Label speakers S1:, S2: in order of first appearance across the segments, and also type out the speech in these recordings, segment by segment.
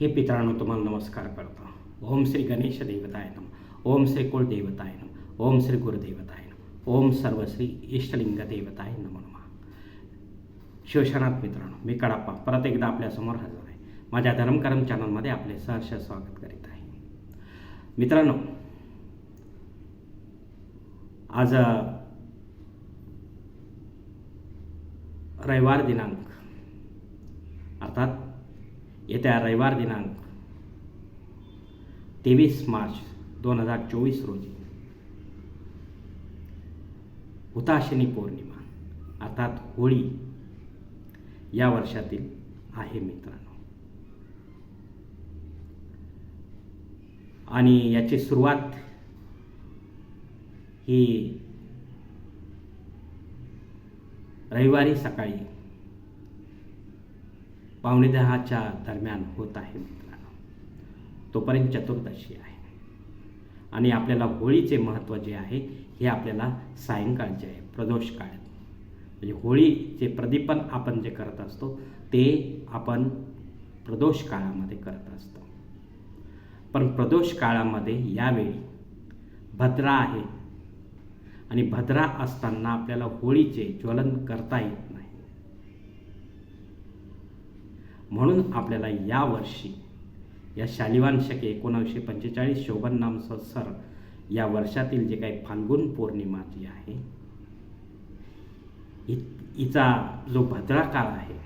S1: हे पित्रांनो तुम्हाला नमस्कार करतो. ओम श्री गणेश देवताय नम. ओम श्री कुलदेवताय नम. ओम श्री गुरुदेवताय नम. ओम सर्वश्री इष्टलिंग देवताय नमो नमः. शिवशनाथ मित्रांनो मी कडाप्पा परत एकदा आपल्यासमोर हजर आहे. माझ्या धर्मकरम चॅनलमध्ये आपले सहर्ष स्वागत करीत आहे. मित्रांनो आज रविवार दिनांक अर्थात येत्या रविवार दिनांक तेवीस मार्च दोन हजार चोवीस रोजी. हुताशिनी पौर्णिमा अर्थात होळी या वर्षातील आहे मित्रांनो. आणि याची सुरुवात ही रविवारी सकाळी पावणे दहाच्या दरम्यान होत आहे मित्रांनो. तोपर्यंत चतुर्दशी आहे. आणि आपल्याला होळीचे महत्त्व जे आहे हे आपल्याला सायंकाळचे आहे प्रदोष काळात म्हणजे होळीचे प्रदीपन आपण जे करत असतो ते आपण प्रदोष काळामध्ये करत असतो. पण प्रदोष काळामध्ये यावेळी भद्रा आहे. आणि भद्रा असताना आपल्याला होळीचे ज्वलन करता येत नाही म्हणून आपल्याला यावर्षी या शालिवान शके एकोणावीसशे पंचेचाळीस शोभन नाम सर या वर्षातील जे काही फाल्गुन पौर्णिमा जी आहे हिचा जो भद्रा काळ आहे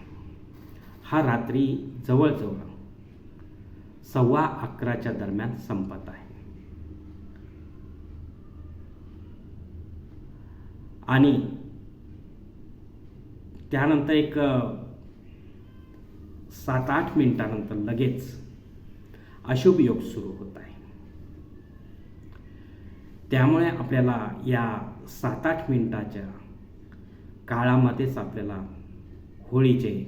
S1: हा रात्री जवळजवळ सव्वा अकराच्या दरम्यान संपत आहे. आणि त्यानंतर एक सात आठ मिनिटानंतर लगेच अशुभ योग सुरू होत आहे. त्यामुळे आपल्याला या सात आठ मिनिटाच्या काळामध्येच आपल्याला होळीचे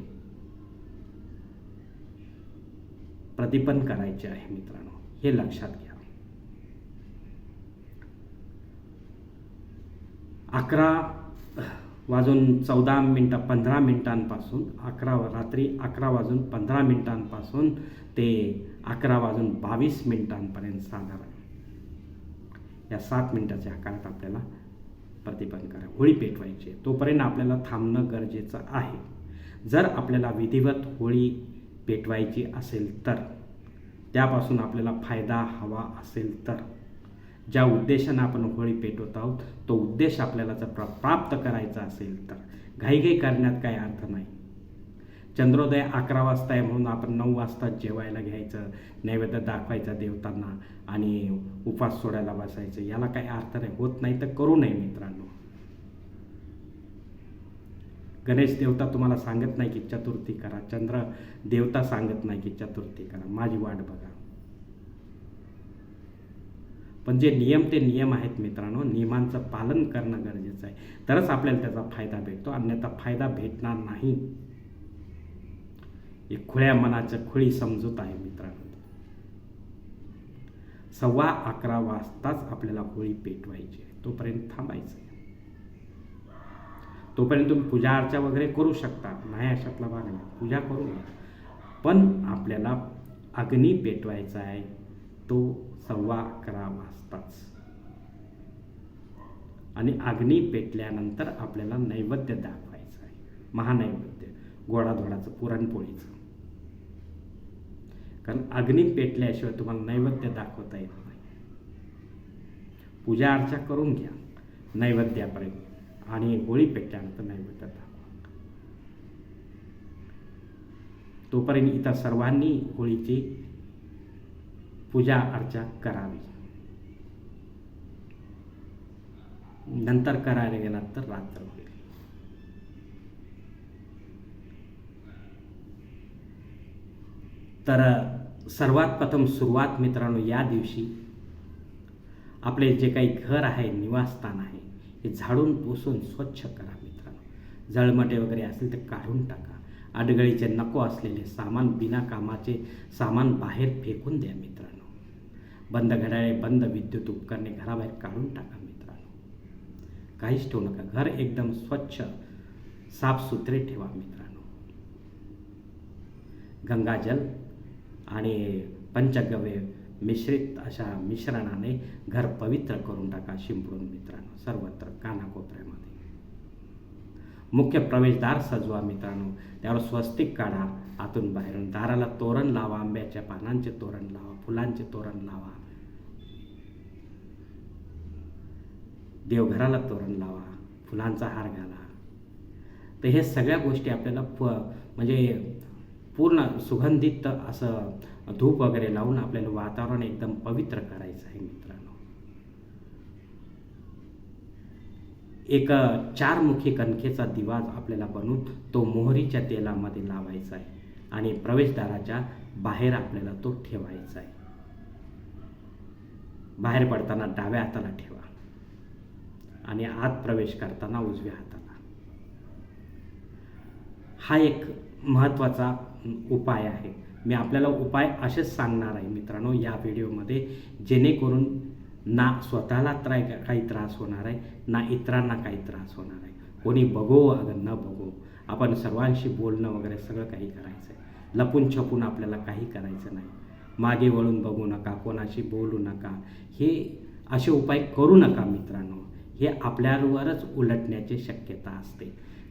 S1: प्रतिपन करायचे आहे मित्रांनो हे लक्षात घ्या. अकरा वाजून चौदा मिनटं पंधरा मिनटांपासून अकरा रात्री अकरा वाजून पंधरा मिनटांपासून ते अकरा वाजून बावीस मिनटांपर्यंत साधारण. या सात मिनटाच्या आकारात आपल्याला प्रतिबंध करा होळी पेटवायची आहे. तोपर्यंत आपल्याला थांबणं गरजेचं आहे. जर आपल्याला विधिवत होळी पेटवायची असेल तर त्यापासून आपल्याला फायदा हवा असेल तर. ज्या उद्देशानं आपण होळी पेटवत आहोत तो उद्देश आपल्याला जर प्रा प्राप्त करायचा असेल तर घाईघाई करण्यात काही अर्थ नाही. चंद्रोदय अकरा वाजता आहे म्हणून आपण नऊ वाजता जेवायला घ्यायचं नैवेद्य दाखवायचा देवतांना आणि उपास सोडायला बसायचं याला काही अर्थ नाही. होत नाही तर करू नये मित्रांनो. गणेश देवता तुम्हाला सांगत नाही की चतुर्थी करा. चंद्र देवता सांगत नाही की चतुर्थी करा. माझी वाट बघा. पण जे नियम ते नियम आहेत मित्रांनो नियमांचं पालन करणं गरजेचं आहे. तरच आपल्याला त्याचा फायदा भेटतो अन्यथा फायदा भेटणार नाही. एक खुळ्या मनाचं खुळी समजूत आहे मित्रांनो. सव्वा अकरा वाजताच आपल्याला होळी पेटवायची आहे. तोपर्यंत थांबायचं आहे. तोपर्यंत तुम्ही पूजा अर्चा वगैरे करू शकता. नाही अशातला भाग नाही. पूजा करू नका. पण आपल्याला अग्नी पेटवायचा आहे. तो सव्वा अकरा वाजताच. आणि अग्नी पेटल्यानंतर आपल्याला नैवेद्य दाखवायचं आहे. महानैवेद्य. गोडाधोडाचं पुरणपोळीचं. कारण अग्नी पेटल्याशिवाय तुम्हाला नैवेद्य दाखवता येत नाही. पूजा अर्चा करून घ्या. नैवेद्यापर्यंत. आणि होळी पेटल्यानंतर नैवेद्य दाखवा. तोपर्यंत इतर सर्वांनी होळीची पूजा अर्चा करावी. नंतर करायला गेलात तर रात्र होईल. तर सर्वात प्रथम सुरुवात मित्रांनो या दिवशी आपले जे काही घर आहे निवासस्थान आहे हे झाडून पुसून स्वच्छ करा मित्रांनो. जळमटे वगैरे असतील ते काढून टाका. अडगळीचे नको असलेले सामान बिना कामाचे सामान बाहेर फेकून द्या मित्रांनो. बंद घड्याळे बंद विद्युत उपकरणे घराबाहेर काढून टाका मित्रांनो. काहीच ठेवू नका. घर एकदम स्वच्छ साफसुथरे ठेवा मित्रांनो. गंगाजल आणि पंचगव्य मिश्रित अशा मिश्रणाने घर पवित्र करून टाका शिंपडून मित्रांनो. सर्वत्र कानाकोपऱ्यामध्ये. मुख्य प्रवेशद्वार सजवा मित्रांनो. त्यावर स्वस्तिक काढा. आतून बाहेरून दाराला तोरण लावा आंब्याच्या पानांचे तोरण लावा फुलांचे तोरण लावा. देवघराला तोरण लावा फुलांचा हार घाला. तर हे सगळ्या गोष्टी आपल्याला प म्हणजे पूर्ण सुगंधित असं धूप वगैरे लावून आपल्याला वातावरण एकदम पवित्र करायचं आहे मित्रांनो. एक चारमुखी कणकेचा दिवा आपल्याला बनवून तो मोहरीच्या तेलामध्ये लावायचा आहे आणि प्रवेशद्वाराच्या बाहेर आपल्याला तो ठेवायचा आहे. बाहेर पडताना डाव्या हाताला ठेवा. आणि आत प्रवेश करताना उजव्या हाताला. हा एक महत्त्वाचा उपाय आहे. मी आपल्याला उपाय असेच सांगणार आहे मित्रांनो या व्हिडिओमध्ये जेणेकरून ना स्वतःला त्रा काही त्रास होणार आहे ना इतरांना काही त्रास होणार आहे. कोणी बघो अगर न बघो आपण सर्वांशी बोलणं वगैरे सगळं काही करायचं आहे लपून छपून आपल्याला काही करायचं नाही. मागे वळून बघू नका कोणाशी बोलू नका. हे असे उपाय करू नका मित्रांनो. हे आपल्यावरच उलटण्याची शक्यता असते.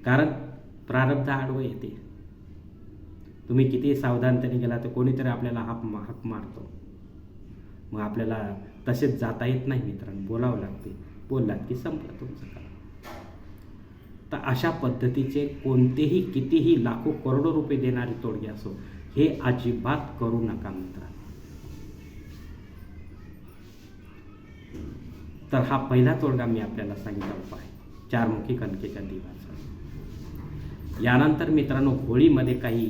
S1: कारण प्रारब्ध आडवं येते. तुम्ही किती सावधानतेने गेला तर कोणीतरी आपल्याला हाक हाक मारतो. मग आपल्याला तसेच जाता येत नाही मित्रांनो बोलावं लागते. बोललात की संपलं तुमचं काम. तर अशा पद्धतीचे कोणतेही कितीही लाखो करोडो रुपये देणारे तोडगे असो हे अजिबात करू नका मित्रांनो. तर हा पहिला तोडगा मी आपल्याला सांगितला उपाय चारमुखी कणकेच्या दिवाचा यानंतर मित्रांनो होळीमध्ये काही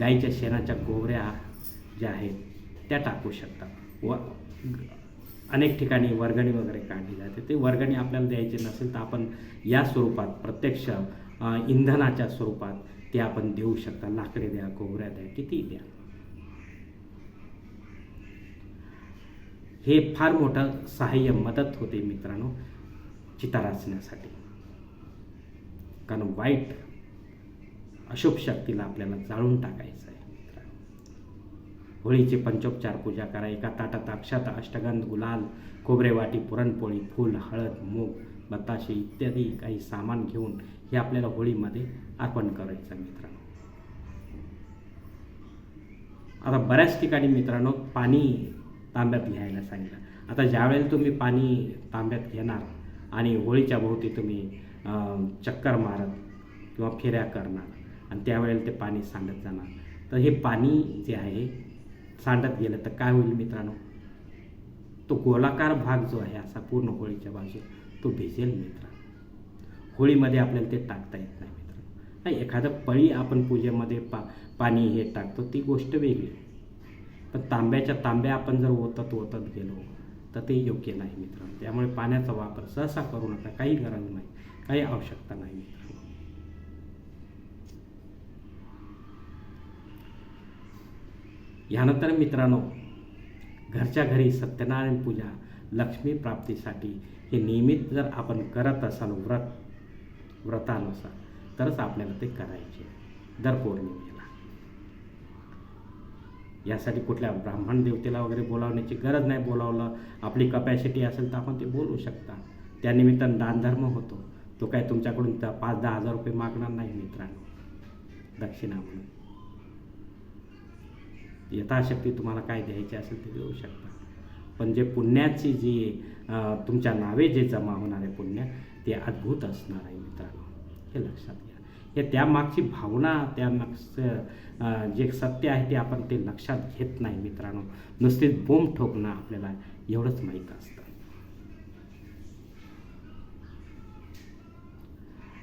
S1: गाईच्या शेणाच्या गोवऱ्या ज्या आहेत त्या टाकू शकतात. व अनेक ठिकाणी वर्गणी वगैरे काढली जाते. ते वर्गणी आपल्याला द्यायची नसेल तर आपण या स्वरूपात प्रत्यक्ष इंधनाच्या स्वरूपात ते आपण देऊ शकता. लाकडे द्या गोवऱ्या द्या किती द्या. हे फार मोठं सहाय्य मदत होते मित्रांनो चिता रचण्यासाठी कारण वाईट अशुभ शक्तीला आपल्याला जाळून टाकायचं आहे मित्रांनो. होळीची पंचोपचार पूजा करा. एका ताटात अक्षात अष्टगंध गुलाल कोबरेवाटी पुरणपोळी फूल हळद मूग बताशे इत्यादी काही सामान घेऊन हे आपल्याला होळीमध्ये अर्पण करायचं आहे मित्रांनो. आता बऱ्याच ठिकाणी मित्रांनो पाणी तांब्यात घ्यायला सांगितलं. आता ज्यावेळेला तुम्ही पाणी तांब्यात घेणार आणि होळीच्या भोवती तुम्ही चक्कर मारत किंवा फेऱ्या करणार आणि त्यावेळेला ते पाणी सांडत जाणार. तर हे पाणी जे आहे सांडत गेलं तर काय होईल मित्रांनो? तो गोलाकार भाग जो आहे असा पूर्ण होळीच्या बाजू तो भिजेल मित्रांनो. होळीमध्ये आपल्याला ते टाकता येत नाही मित्रांनो. नाही एखादं पळी आपण पूजेमध्ये पा पाणी हे टाकतो ती गोष्ट वेगळी. पण तांब्याच्या तांब्या आपण जर ओतत ओतत गेलो तर ते योग्य नाही मित्रांनो. त्यामुळे पाण्याचा वापर सहसा करू नका. काही गरज नाही. काही आवश्यकता नाही मित्रांनो. ह्यानंतर मित्रांनो घरच्या घरी सत्यनारायण पूजा लक्ष्मी प्राप्तीसाठी हे नियमित जर आपण करत असाल व्रत व्रतानुसार तरच आपल्याला ते करायचे दर पौर्णिमे यासाठी कुठल्या ब्राह्मण देवतेला वगैरे बोलावण्याची गरज नाही बोलावलं आपली कपॅसिटी असेल तर आपण ते बोलू शकता. त्यानिमित्तानं दानधर्म होतो. तो काय तुमच्याकडून त्या पाच दहा हजार रुपये मागणार नाही मित्रांनो. दक्षिणा म्हणून यथाशक्ती तुम्हाला काय द्यायचे असेल ते देऊ शकता. पण जे पुण्याची जी तुमच्या नावे जे जमा होणार आहे पुण्य ते अद्भुत असणार आहे मित्रांनो. हे लक्षात घ्या. हे त्यामागची भावना त्यामागचं जे सत्य आहे ते आपण ते लक्षात घेत नाही मित्रांनो. नुसतीच बोंब ठोकणं आपल्याला एवढंच माहीत असतं.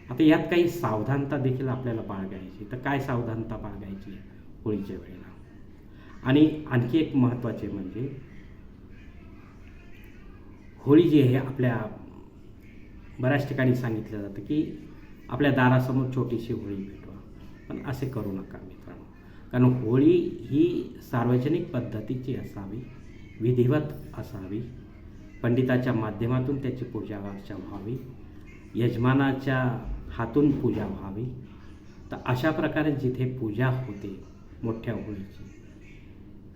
S1: आता यात काही सावधानता देखील आपल्याला बाळगायची तर काय सावधानता बाळगायची होळीच्या वेळेला. आणि आणखी एक महत्त्वाचे म्हणजे होळी जी आहे आपल्या बऱ्याच ठिकाणी सांगितलं जातं की आपल्या दारासमोर छोटीशी होळी पेटवा पण असे करू नका मित्रांनो. कारण होळी ही सार्वजनिक पद्धतीची असावी विधिवत असावी. पंडिताच्या माध्यमातून त्याची पूजा अर्चा व्हावी. यजमानाच्या हातून पूजा व्हावी. तर अशा प्रकारे जिथे पूजा होते मोठ्या होळीची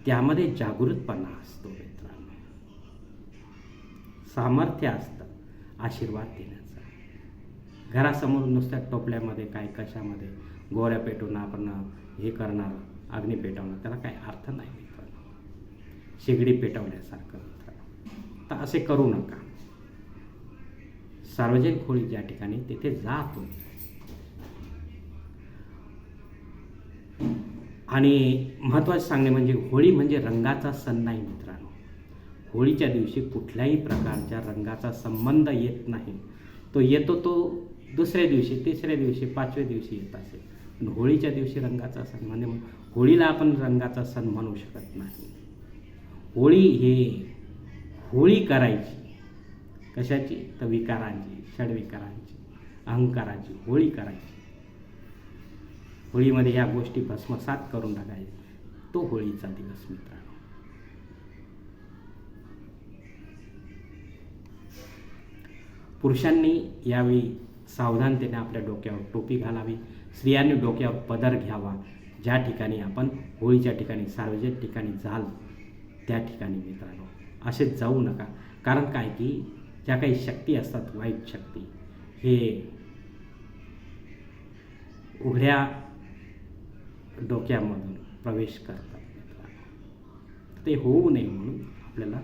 S1: त्यामध्ये जागृतपणा असतो मित्रांनो. सामर्थ्य असतं आशीर्वाद देणं. घरासमोर नुसत्या टोपल्यामध्ये काय कशामध्ये गोऱ्या पेटून आपण हे करणार अग्नी पेटवणार त्याला काही अर्थ नाही मित्रांनो. शेगडी पेटवण्यासारखं मित्रांनो. तर असे करू नका. सार्वजनिक खोळी ज्या ठिकाणी तिथे जात. तुम्ही आणि महत्त्वाचं सांगणे म्हणजे होळी म्हणजे रंगाचा सण नाही मित्रांनो. होळीच्या दिवशी कुठल्याही प्रकारच्या रंगाचा संबंध येत नाही. तो येतो तो दुसऱ्या दिवशी तिसऱ्या दिवशी पाचव्या दिवशी येत असेल. होळीच्या दिवशी रंगाचा सण म्हणजे होळीला आपण रंगाचा सण म्हणू शकत नाही. होळी हे होळी करायची. कशाची? तर विकारांची षडविकारांची अहंकाराची होळी करायची. होळीमध्ये या गोष्टी भस्मसात करून टाकायच्या. तो होळीचा दिवस मित्रांनो. पुरुषांनी यावेळी सावधानतेने आपल्या डोक्यावर टोपी घालावी. स्त्रियांनी डोक्यावर पदर घ्यावा. ज्या ठिकाणी आपण होळीच्या ठिकाणी सार्वजनिक ठिकाणी जाल त्या ठिकाणी मित्रांनो असे जाऊ नका. कारण काय की ज्या काही शक्ती असतात वाईट शक्ती हे उघड्या डोक्यामधून प्रवेश करतात मित्रांनो. ते होऊ नये म्हणून आपल्याला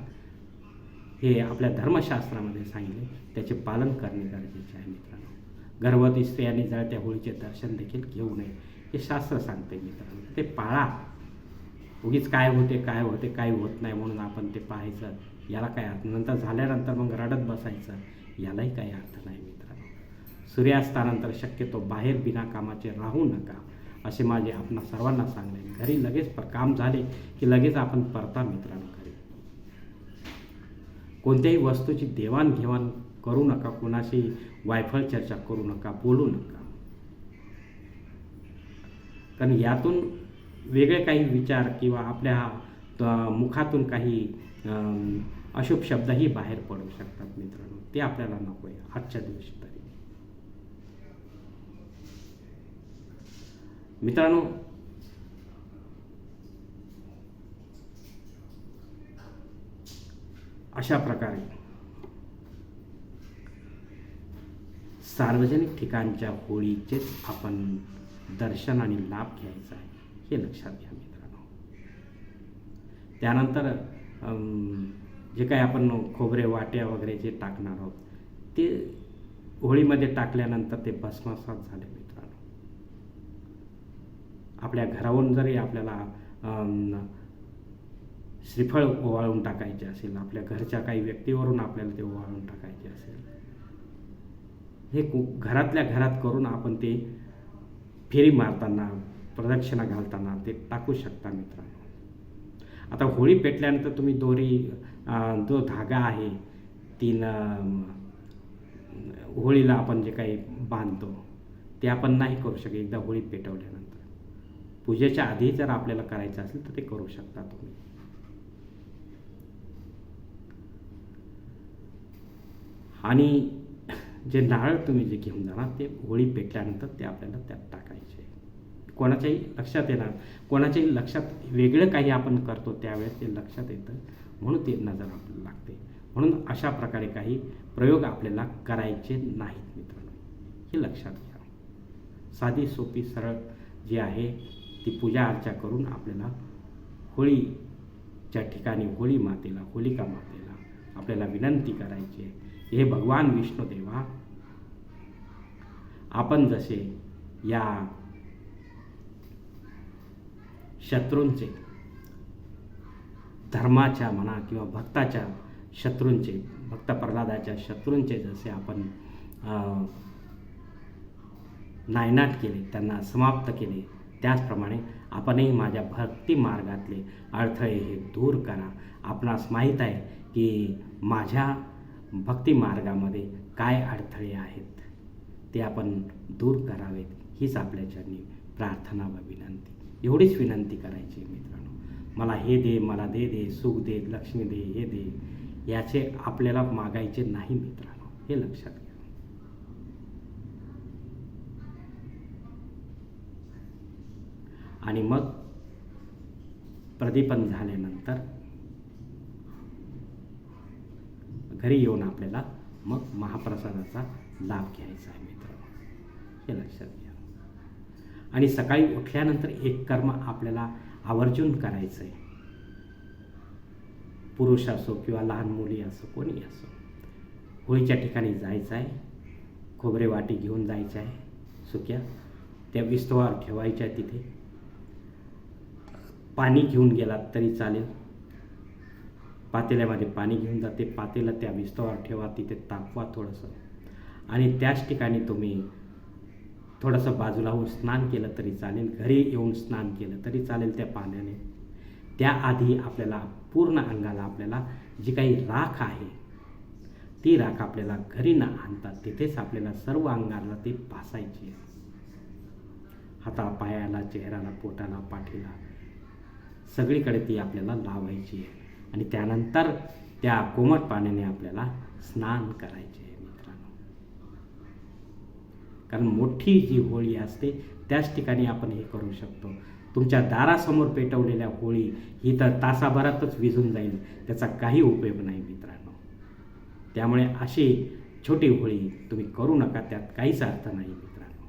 S1: हे आपल्या धर्मशास्त्रामध्ये सांगितले. त्याचे पालन करणे गरजेचे आहे मित्रांनो. गर्भवती स्त्रियांनी जळत्या होळीचे दर्शन देखील घेऊ नये हे शास्त्र सांगते मित्रांनो. ते पाळा. उगीच काय होते काय होते काय होत नाही म्हणून आपण ते पाहायचं. याला काय अर्थ? नंतर झाल्यानंतर मग रडत बसायचं. यालाही काही अर्थ नाही मित्रांनो. सूर्यास्तानंतर शक्यतो बाहेर बिना कामाचे राहू नका असे माझे आपण सर्वांना सांगले घरी लगेच पर काम झाले की लगेच आपण परता मित्रांनो घरी. कोणत्याही वस्तूची देवाणघेवाण करू नका कोणाशी वायफळ चर्चा करू नका बोलू नका. कारण यातून वेगळे काही विचार किंवा आपल्या मुखातून काही अशुभ शब्दही बाहेर पडू शकतात मित्रांनो. ते आपल्याला नको आहे आजच्या दिवशी तरी. मित्रांनो अशा प्रकारे सार्वजनिक ठिकाणच्या होळीचेच आपण दर्शन आणि लाभ घ्यायचा आहे हे लक्षात घ्या मित्रांनो. त्यानंतर जे काही आपण खोबरे वाट्या वगैरे जे टाकणार आहोत ते होळीमध्ये टाकल्यानंतर ते भस्मसात झाले मित्रांनो. आपल्या घरावरून जरी आपल्याला श्रीफळ ओवाळून टाकायचे असेल आपल्या घरच्या काही व्यक्तीवरून आपल्याला ते ओवाळून टाकायचे असेल हे कु घरातल्या घरात करून आपण ते फेरी मारताना प्रदक्षिणा घालताना ते टाकू शकता मित्रांनो. आता होळी पेटल्यानंतर तुम्ही दोरी जो धागा आहे तीन होळीला आपण जे काही बांधतो ते आपण नाही करू शकत एकदा होळी पेटवल्यानंतर. पूजेच्या आधी जर आपल्याला करायचं असेल तर ते करू शकता तुम्ही. आणि जे नारळ तुम्ही जे घेऊन जाणार ते होळी पेटल्यानंतर ते आपल्याला त्यात टाकायचे. कोणाच्याही लक्षात येणार कोणाच्याही लक्षात वेगळं काही आपण करतो त्यावेळेस ते लक्षात येतं म्हणून ते नजर आपल्याला लागते. म्हणून अशा प्रकारे काही प्रयोग आपल्याला करायचे नाहीत मित्रांनो. हे लक्षात घ्या. साधी सोपी सरळ जी आहे ती पूजा अर्चा करून आपल्याला होळीच्या ठिकाणी होळी मातेला होलिका मातेला आपल्याला विनंती करायची आहे. हे भगवान विष्णुदेवा आपण जसे या शत्रूंचे धर्माच्या म्हणा किंवा भक्ताच्या शत्रूंचे भक्त प्रल्हादाच्या शत्रूंचे जसे आपण नायनाट केले त्यांना समाप्त केले त्याचप्रमाणे आपणही माझ्या भक्ती मार्गातले अडथळे हे दूर करा. आपणास माहीत आहे की माझ्या भक्ती मार्गामध्ये काय अडथळे आहेत? ते आपण दूर करावेत हीच आपल्याच्यानी प्रार्थना व विनंती. एवढीच विनंती करायची मित्रांनो. मला हे दे मला दे दे सुख दे लक्ष्मी दे हे दे याचे आपल्याला मागायचे नाही मित्रांनो. हे लक्षात घ्या. आणि मग प्रदीपन झाल्यानंतर घरी येऊन आपल्याला मग महाप्रसादाचा लाभ घ्यायचा आहे मित्रांनो. हे लक्षात घ्या. आणि सकाळी उठल्यानंतर एक कर्म आपल्याला आवर्जून करायचं आहे पुरुष असो किंवा लहान मुली असो कोणी असो होळीच्या ठिकाणी जायचं आहे खोबरे वाटी घेऊन जायचं आहे सुक्या त्या विस्तवावर ठेवायच्या तिथे. पाणी घेऊन गेलात तरी चालेल. पातेल्यामध्ये पाणी घेऊन जाते. पातेला त्या विस्तवावर ठेवा तिथे तापवा थोडंसं. आणि त्याच ठिकाणी तुम्ही थोडंसं बाजूला होऊन स्नान केलं तरी चालेल. घरी येऊन स्नान केलं तरी चालेल त्या पाण्याने. त्याआधी आपल्याला पूर्ण अंगाला आपल्याला जी काही राख आहे ती राख आपल्याला घरी न आणतात तिथेच आपल्याला सर्व अंगाला ती पासायची आहे. हाता पायाला चेहऱ्याला पोटाला पाठीला सगळीकडे ती आपल्याला लावायची आहे. आणि त्यानंतर त्या कोमट पाण्याने आपल्याला स्नान करायचे आहे मित्रांनो. कारण मोठी जी होळी असते त्याच ठिकाणी आपण हे करू शकतो. तुमच्या दारासमोर पेटवलेल्या होळी ही तर तासाभरातच विझून जाईल त्याचा काही उपयोग नाही मित्रांनो. त्यामुळे अशी छोटी होळी तुम्ही करू नका त्यात काहीच अर्थ नाही मित्रांनो.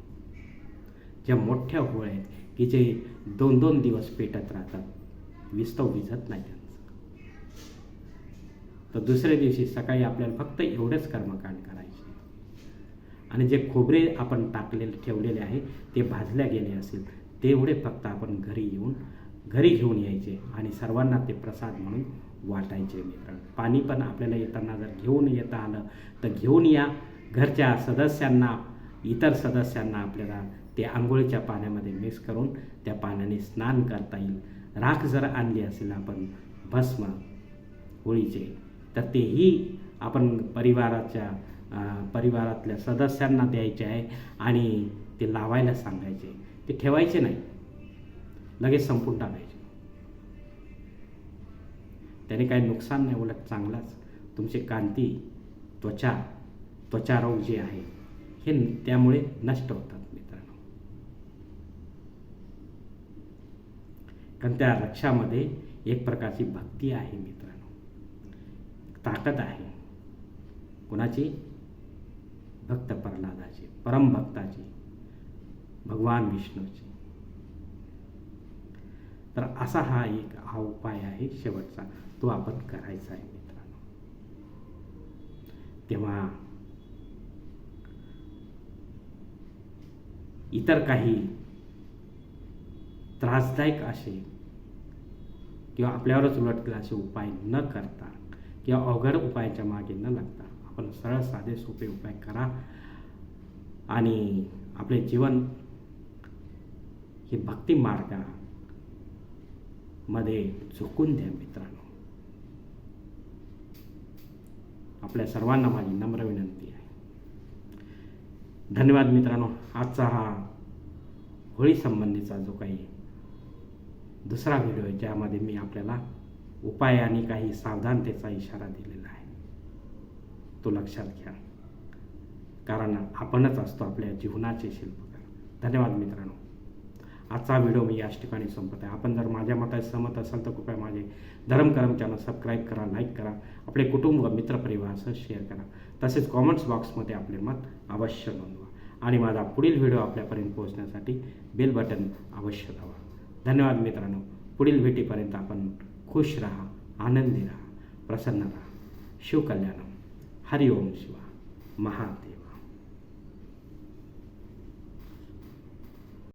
S1: ज्या मोठ्या होळ्या आहेत की जे दोन दोन दिवस पेटत राहतात विस्तव विझत नाही तर दुसऱ्या दिवशी सकाळी आपल्याला फक्त एवढंच कर्मकांड करायचे. आणि जे खोबरे आपण टाकलेले ठेवलेले आहे ते भाजल्या गेले असेल तेवढे फक्त आपण घरी येऊन घरी घेऊन यायचे आणि सर्वांना ते प्रसाद म्हणून वाटायचे मित्र पाणी पण आपल्याला येताना जर घेऊन येता आलं तर घेऊन या. घरच्या सदस्यांना इतर सदस्यांना आपल्याला ते आंघोळीच्या पाण्यामध्ये मिक्स करून त्या पाण्याने स्नान करता येईल. राख जर आणली असेल आपण भस्म होळीचे तर तेही आपण परिवाराच्या परिवारातल्या सदस्यांना द्यायचे आहे आणि ते लावायला सांगायचे. ते ठेवायचे नाही. लगेच संपून टाकायचे. त्याने काही नुकसान नाही उलट चांगलाच. तुमची कांती त्वचा त्वचारोग जे आहे हे त्यामुळे नष्ट होतात मित्रांनो. कारण त्या रक्षामध्ये एक प्रकारची भक्ती आहे मित्रांनो. ताकद आहे. कुणाची? भक्त प्रल्हादाची परमभक्ताची भगवान विष्णूची. तर असा हा एक हा उपाय आहे शेवटचा. तो आपण करायचा आहे मित्रांनो. तेव्हा इतर काही त्रासदायक असे किंवा आपल्यावरच उलटतील असे उपाय न करता किंवा अवघड उपायाच्या मागे न लागता आपण सरळ साधे सोपे उपाय करा आणि आपले जीवन हे भक्ती मार्गामध्ये झोकून द्या मित्रांनो. आपल्या सर्वांना माझी नम्र विनंती आहे. धन्यवाद मित्रांनो. आजचा हा होळी संबंधीचा जो काही दुसरा व्हिडिओ आहे ज्यामध्ये मी आपल्याला उपाय आणि काही सावधानतेचा इशारा दिलेला आहे. तो लक्षात घ्या. कारण आपणच असतो आपल्या जीवनाचे शिल्पकार. धन्यवाद मित्रांनो. आजचा व्हिडिओ मी याच ठिकाणी संपत आहे. आपण जर माझ्या मतात सहमत असाल तर कृपया माझे धर्मकरम चॅनल सबस्क्राईब करा लाईक करा आपले कुटुंब व मित्रपरिवारासह शेअर करा. तसेच कॉमेंट्स बॉक्समध्ये आपले मत अवश्य नोंदवा. आणि माझा पुढील व्हिडिओ आपल्यापर्यंत पोहोचण्यासाठी बेल बटन अवश्य दाबा. धन्यवाद मित्रांनो. पुढील भेटीपर्यंत आपण खुश राहा आनंदी राहा प्रसन्न राहा। शिवकल्याणम। हरिओम शिवा महादेव।